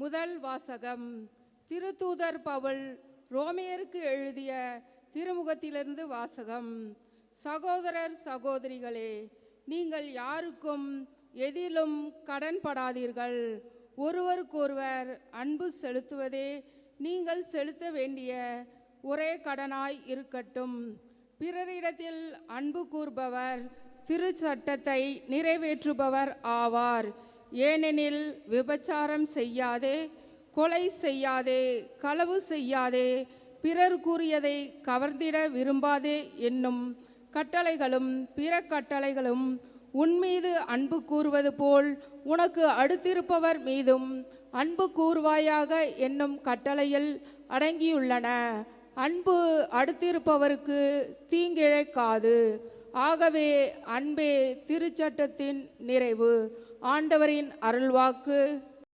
முதல் வாசகம். திருத்தூதர் பவுல் ரோமியருக்கு எழுதிய திருமுகத்திலிருந்து வாசகம். சகோதரர் சகோதரிகளே நீங்கள் யாருக்கும் எதிலும் கடன்படாதீர்கள் ஒருவருக்கொருவர் அன்பு செலுத்துவதே நீங்கள் செலுத்த வேண்டிய ஒரே கடனாய் இருக்கட்டும். பிறரிடத்தில் அன்பு கூர்பவர் திருச்சட்டத்தை நிறைவேற்றுபவர் ஆவார். ஏனெனில் விபச்சாரம் செய்யாதே கொலை செய்யாதே களவு செய்யாதே பிறர் கூறியதை கவர்ந்திட விரும்பாதே என்னும் கட்டளைகளும் பிற கட்டளைகளும் உன்மீது அன்பு கூறுவது போல் உனக்கு அடுத்திருப்பவர் மீதும் அன்பு கூறுவாயாக என்னும் கட்டளையில் அடங்கியுள்ளன. அன்பு அடுத்திருப்பவருக்கு தீங்கிழைக்காது. ஆகவே அன்பே திருச்சட்டத்தின் நிறைவு. ஆண்டவரின் அருள்வாக்கு.